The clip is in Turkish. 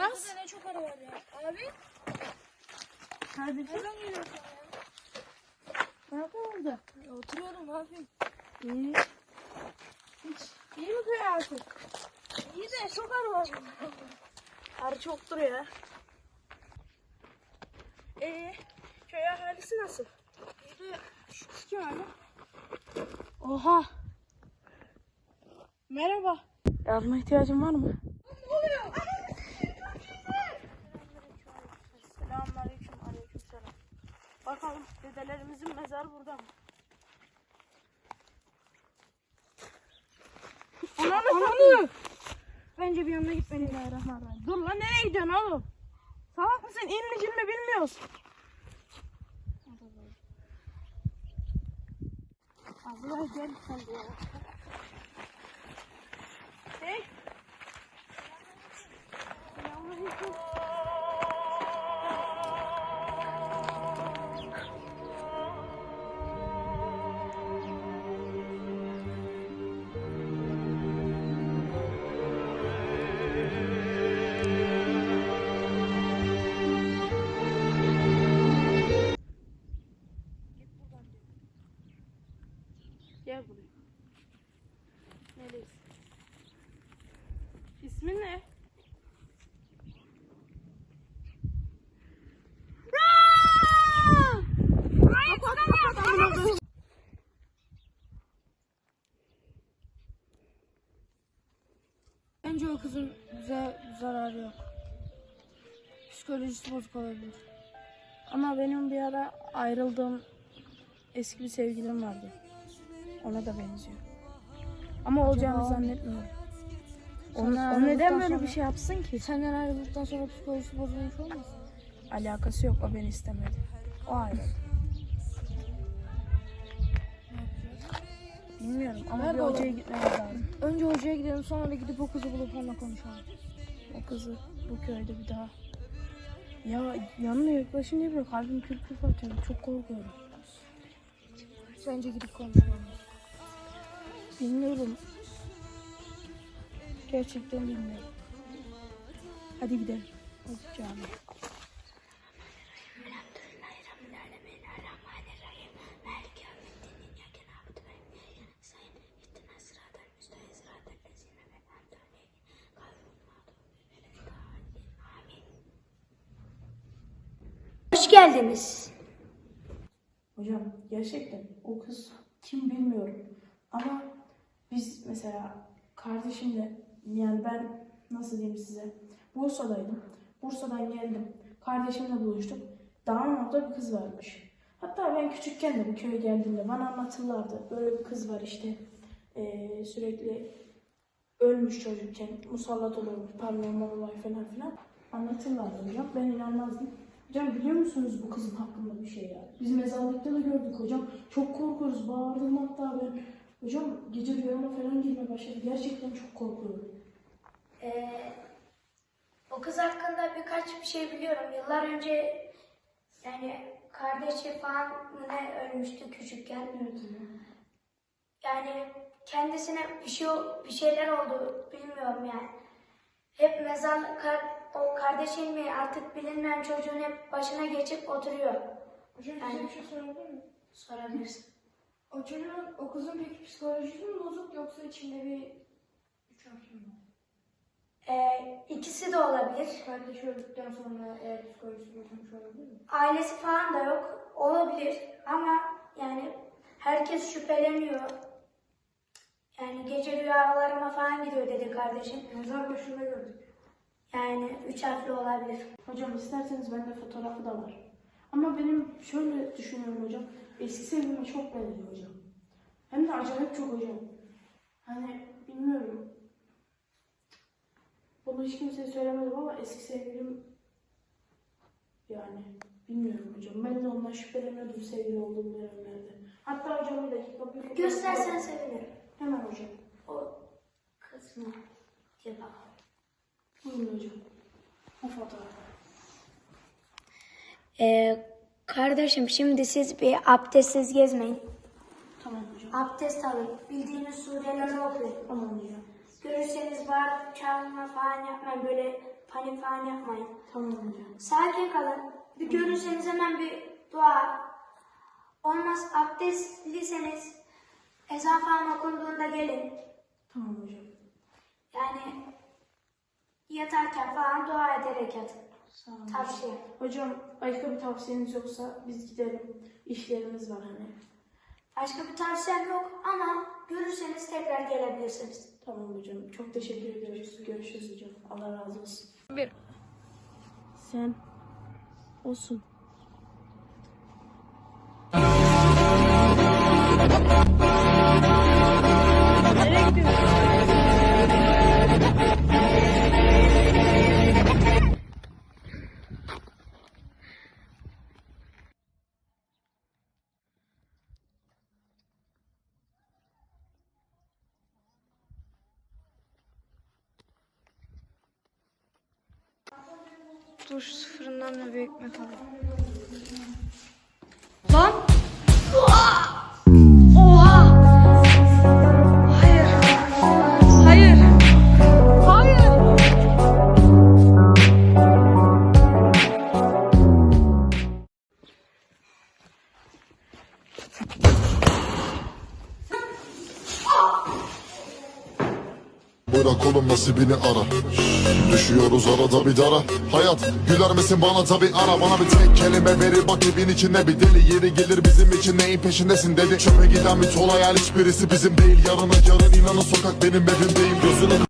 Aras. Burada ne çok araba var ya. Abi. Kardeşim. Nereden geliyorsun ya? Ne yapıyorsun orada? Ya Oturuyorum ne yapayım? İyi. Hiç iyi mi köy artık? İyi de çok araba var. Arı çoktur ya. Ee, Köy ahalisi nasıl? iyi de şu kız kim abi? Oha. Merhaba. Yardıma ihtiyacın var mı? Ne oluyor? Selamünaleyküm. Aleykümselam. Bakalım dedelerimizin mezarı burada mı? Ananı Ananı. Bence bir yanına gitmeliyim. Bismillahirrahmanirrahim. Dur lan nereye gidiyorsun oğlum? Salak mısın? İn mi cin mi bilmiyoruz. Allah gel sen de. Hey. Selamünaleyküm. Psikolojisi bozuk olabilir. Ama benim bir ara ayrıldığım eski bir sevgilim vardı. Ona da benziyor. Ama olacağını zannetmiyorum. O, Senden o neden böyle bir şey yapsın ki? Senden ayrıldıktan sonra psikolojisi bozulmuş olmasın? Alakası yok. O beni istemedi. O ayrıldı. Bilmiyorum ama Nerede bir hocaya gitmemiz lazım. Önce hocaya gidelim sonra da gidip o kızı bulup onunla konuşalım. O kızı bu köyde bir daha. Ya yanına yaklaşınca böyle kalbim kürk kürk atıyor. Çok korkuyorum. Bence gidip konuşalım. Bilmiyorum. Gerçekten bilmiyorum. Hadi gidelim. Hadi cami. Geldiniz. Hocam gerçekten o kız kim bilmiyorum. Ama biz mesela kardeşimle yani ben nasıl diyeyim size Bursa'daydım. Bursa'dan geldim. Kardeşimle buluştuk. Dağın bir kız varmış. Hatta ben küçükken de bu köye geldiğimde bana anlatırlardı. Böyle bir kız var işte. Ee, sürekli ölmüş çocukken musallat olurmuş, paranormal olay falan filan. Anlatırlardı hocam. Ben inanmazdım. Hocam biliyor musunuz bu kızın hakkında bir şey ya? Biz mezarlıkta da gördük hocam. Çok korkuyoruz. Bağırdım hatta ben. Hocam gece rüyama falan girmeye başladı. Gerçekten çok korkuyorum. Ee, o kız hakkında birkaç bir şey biliyorum. Yıllar önce yani kardeşi falan mı ne ölmüştü küçükken. Evet. Yani kendisine bir şey bir şeyler oldu bilmiyorum yani. Hep mezar kar- o kardeşin mi artık bilinmeyen çocuğun hep başına geçip oturuyor. Hocam size bir şey sorabilir miyim? Sorabilirsin. O çocuğun, o kızın peki psikolojisi mi bozuk yoksa içinde bir harfli mi? Ee, ikisi de olabilir. Kardeşi öldükten sonra eğer psikolojisi bozulmuş olabilir mi? Ailesi falan da yok. Olabilir ama yani herkes şüpheleniyor. Yani gece rüyalarıma falan gidiyor dedi kardeşim. Mezar başında gördük. Yani üç harfli olabilir. Hocam isterseniz bende fotoğrafı da var. Ama benim şöyle düşünüyorum hocam. Eski sevgilime çok benziyor hocam. Hem de acayip çok hocam. Hani bilmiyorum. Bunu hiç kimseye söylemedim ama eski sevgilim yani bilmiyorum hocam. Ben de ondan şüpheleniyordum sevgili olduğum dönemlerde. Hatta hocam bir dakika bir fotoğraf Göstersen sevinirim. Hemen hocam. O kız mı? Diye bakalım. Buyurun hocam. Bu fotoğraf. Ee, kardeşim şimdi siz bir abdestsiz gezmeyin. Tamam hocam. Abdest alın. Bildiğiniz sureleri okuyun. Tamam hocam. Görürseniz bağırıp çağırma falan yapmayın. Böyle panik falan yapmayın. Tamam hocam. Sakin kalın. Bir görürseniz hemen bir dua. Olmaz abdestliyseniz ezan falan okunduğunda gelin. Tamam hocam. Yani yatarken falan dua ederek yatın. Sağ olun. Tavsiye. Hocam başka bir tavsiyeniz yoksa biz gidelim. İşlerimiz var hani. Başka bir tavsiyem yok ama görürseniz tekrar gelebilirsiniz. Tamam hocam. Çok teşekkür ediyoruz. Görüşürüz hocam. Allah razı olsun. Bir. Sen olsun. Dur fırından da bir ekmek alayım. Bırak oğlum nasibini ara. Düşüyoruz arada bir dara. Hayat güler misin bana? Tabi ara. Bana bir tek kelime verir bak evin içinde bir deli Yeri gelir bizim için. Neyin peşindesin dedi. Çöpe giden bir tol hayal. Hiçbirisi bizim değil. Yarına yarın inanın sokak benim evimdeyim Gözünü